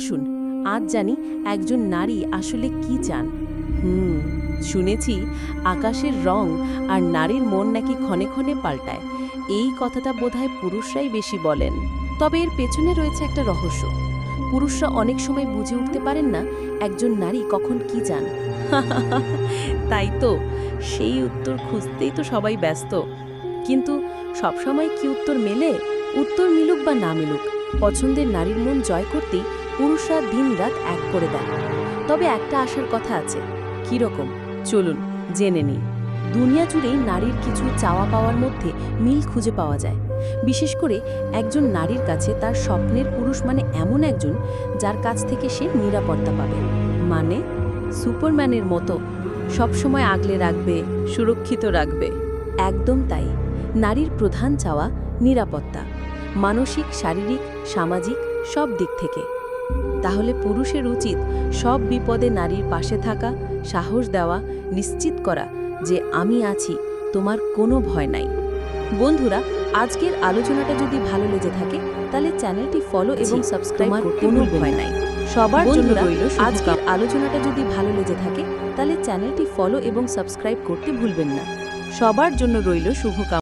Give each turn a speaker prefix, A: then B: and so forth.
A: আসুন, আজ জানি একজন নারী আসলে কি চান। হুম, শুনেছি আকাশের রং আর নারীর মন নাকি ক্ষণে ক্ষণে পাল্টায়। এই কথাটা বোধহয় পুরুষরাই বেশি বলেন। তবে এর পেছনে রয়েছে একটা রহস্য। পুরুষরা অনেক সময় বুঝে উঠতে পারেন না একজন নারী কখন কি চান। তাই তো, সেই উত্তর খুঁজতেই তো সবাই ব্যস্ত। কিন্তু সবসময় কি উত্তর মেলে? উত্তর মিলুক বা না মিলুক, পছন্দের নারীর মন জয় করতেই পুরুষরা দিনরাত এক করে দেয় তবে একটা আশার কথা আছে। কীরকম চলুন, জেনে নিই। দুনিয়া জুড়েই নারীর কিছু চাওয়া পাওয়ার মধ্যে মিল খুঁজে পাওয়া যায়। বিশেষ করে একজন নারীর কাছে তার স্বপ্নের পুরুষ মানে এমন একজন যার কাছ থেকে সে নিরাপত্তা পাবে। মানে? সুপারম্যানের মতো। সবসময় আগলে রাখবে, সুরক্ষিত রাখবে। একদম তাই। নারীর প্রধান চাওয়া নিরাপত্তা। মানসিক, শারীরিক, সামাজিক সব দিক থেকে। তাহলে পুরুষের উচিত সব বিপদে নারীর পাশে থাকা সাহস দেওয়া নিশ্চিত করা যে আমি আছি তোমার কোনো ভয় নাই। বন্ধুরা আজকের আলোচনাটা যদি ভালো লেগে থাকে তাহলে চ্যানেলটি ফলো এবং সাবস্ক্রাইব করতে কোনো ভয় নাই। সবার জন্য রইল আজকের আলোচনাটা যদি ভালো লেগে থাকে তাহলে চ্যানেলটি ফলো এবং সাবস্ক্রাইব করতে ভুলবেন না। সবার জন্য রইল শুভকামনা।